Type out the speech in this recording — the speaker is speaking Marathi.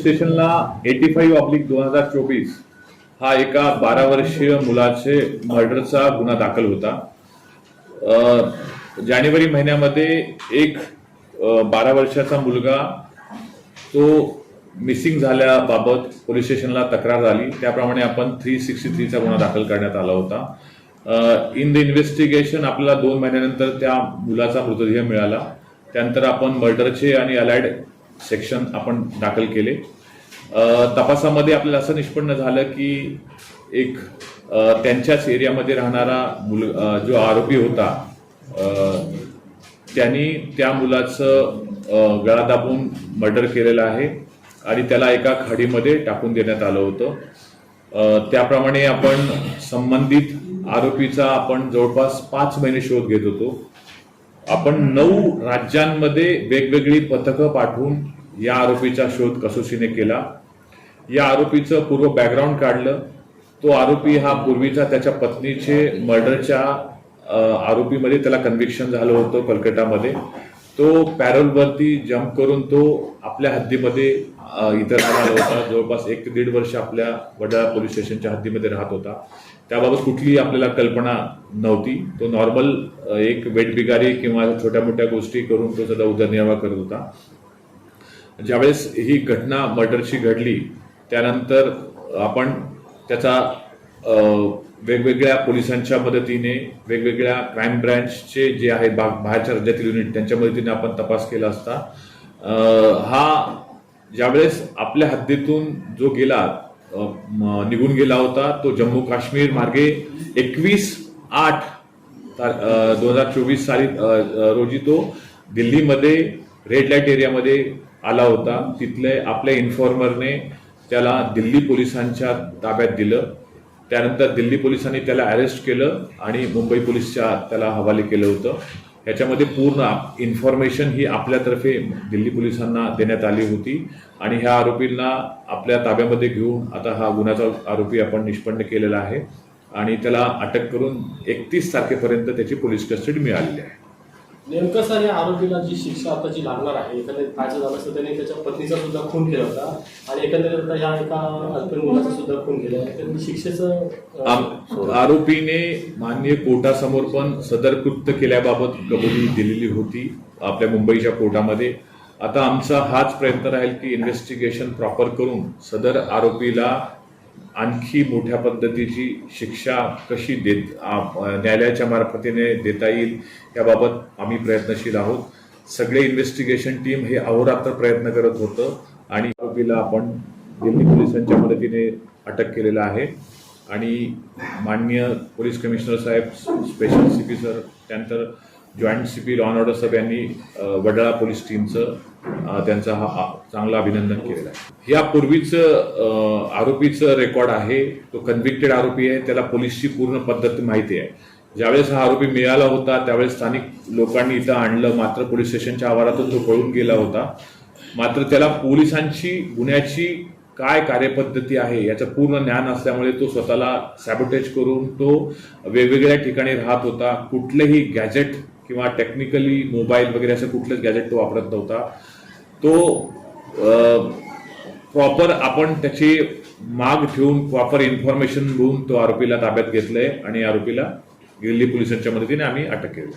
स्टेशनला एटी फाईव्ह ऑब्लिक दोन हजार चोवीस हा एका बारा वर्षीय मुलाचे मर्डरचा गुन्हा दाखल होता. जानेवारी महिन्यामध्ये एक बारा वर्षाचा मुलगा तो मिसिंग झाल्याबाबत पोलीस स्टेशनला तक्रार झाली. त्याप्रमाणे आपण थ्री सिक्स्टी थ्रीचा गुन्हा दाखल करण्यात आला होता. इन द इन्व्हेस्टिगेशन आपल्याला दोन महिन्यानंतर त्या मुलाचा मृतदेह मिळाला. त्यानंतर आपण मर्डरचे आणि अलाइड सेक्शन आपण दाखल केले. तपासामध्ये आपल्याला असं निष्पन्न झालं की एक त्यांच्याच एरियामध्ये राहणारा मुल जो आरोपी होता त्यांनी त्या मुलाचं गळा दाबून मर्डर केलेलं आहे आणि त्याला एका खाडीमध्ये टाकून देण्यात आलं होतं. त्याप्रमाणे आपण संबंधित आरोपीचा आपण जवळपास पाच महिने शोध घेत होतो. आपण नऊ राज्यांमध्ये वेगवेगळी पथकं पाठवून या आरोपीचा शोध कसोशीने केला. या आरोपीचं पूर्व बॅकग्राऊंड काढलं. तो आरोपी हा पूर्वीचा त्याच्या पत्नीचे मर्डरच्या आरोपीमध्ये त्याला कन्व्हिक्शन झालं होतं कलकत्तामध्ये. तो पॅरोलवरती जम्प करून तो आपल्या हद्दीमध्ये इतर इथं होता. जवळपास एक ते दीड वर्ष आपल्या वडाळा पोलीस स्टेशनच्या हद्दीमध्ये राहत होता. त्याबाबत कुठलीही आपल्याला कल्पना नव्हती. तो नॉर्मल एक वेटबिगारी किंवा छोट्या मोठ्या गोष्टी करून तो सध्या उदरनिर्वाह करत होता. ज्यावेळेस ही घटना मर्डरची घडली त्यानंतर आपण त्याचा वेगवेगळ्या पोलिसांच्या मदतीने वेगवेगळ्या क्राईम ब्रँचचे जे आहेत बा बाहेरच्या राज्यातील युनिट त्यांच्या मदतीने आपण तपास केला असता हा ज्यावेळेस आपल्या हद्दीतून जो गेला निघून गेला होता तो जम्मू काश्मीर मार्गे एकवीस आठ दोन हजार चोवीस साली रोजी तो दिल्लीमध्ये रेड लाइट एरियामध्ये आला होता. तिथले आपल्या इन्फॉर्मरने त्याला दिल्ली पोलिसांच्या ताब्यात दिलं. त्यानंतर दिल्ली पोलिसांनी त्याला अरेस्ट केलं आणि मुंबई पोलिसच्या त्याला हवाले केलं होतं. ह्याच्यामध्ये पूर्ण इन्फॉर्मेशन ही आपल्यातर्फे दिल्ली पोलिसांना देण्यात आली होती. आणि ह्या आरोपींना आपल्या ताब्यामध्ये घेऊन आता हा गुन्ह्याचा आरोपी आपण निष्पन्न केलेला आहे. आणि त्याला अटक करून एकतीस तारखेपर्यंत त्याची पोलीस कस्टडी मिळालेली आहे. नेमकं सर या आरोपीला जी शिक्षा आता जी लागणार आहे एखाद्या पाहायचं झालं असतं त्याने त्याच्या पत्नीचा सुद्धा खून केला होता आणि एकंदरीत आता ह्या एका अल्पीन मुलाचा सुद्धा खून केला आहे. एकंदरीत म्हणजे शिक्षेचं आरोपीने मान्य कोर्टासमोर पण सदर कृत्य केल्याबाबत कबुली दिलेली होती आपल्या मुंबईच्या कोर्टामध्ये. आता आमचा हाच प्रयत्न राहील की इन्व्हेस्टिगेशन प्रॉपर करून सदर आरोपीला आणखी मोठ्या पद्धतीची शिक्षा कशी देत न्यायालयाच्या मार्फतीने देता येईल याबाबत आम्ही प्रयत्नशील आहोत. सगळे इन्व्हेस्टिगेशन टीम हे अहोरात्र प्रयत्न करत होतं आणि आरोपीला आपण दिल्ली पोलिसांच्या मदतीने अटक केलेलं आहे. आणि माननीय पोलीस कमिशनर साहेब स्पेशल सी पी सर त्यानंतर joint C P law and order साहेब यांनी वडाळा पोलीस टीमचं त्यांचा हा चांगला चांगलं अभिनंदन केलेला आहे. यापूर्वीच आरोपीचं रेकॉर्ड आहे तो कन्व्हिक्टेड आरोपी आहे त्याला पोलीसची पूर्ण पद्धत माहिती आहे. ज्यावेळेस हा आरोपी मिळाला होता त्यावेळेस स्थानिक लोकांनी इथं आणलं मात्र पोलीस स्टेशनच्या आवारातून तो पळून गेला होता. मात्र त्याला पोलिसांची गुन्ह्याची काय कार्यपद्धती आहे याचं पूर्ण ज्ञान असल्यामुळे तो स्वतःला सॅबोटेज करून तो वेगवेगळ्या ठिकाणी राहत होता. कुठलेही गॅजेट किंवा टेक्निकली मोबाईल वगैरे असं कुठलंच गॅजेट तो वापरत नव्हता. तो प्रॉपर आपण त्याची माग ठेवून प्रॉपर इन्फॉर्मेशन घेऊन तो आरोपीला ताब्यात घेतलंय आणि आरोपीला दिल्ली पोलिसांच्या मदतीने आम्ही अटक केली.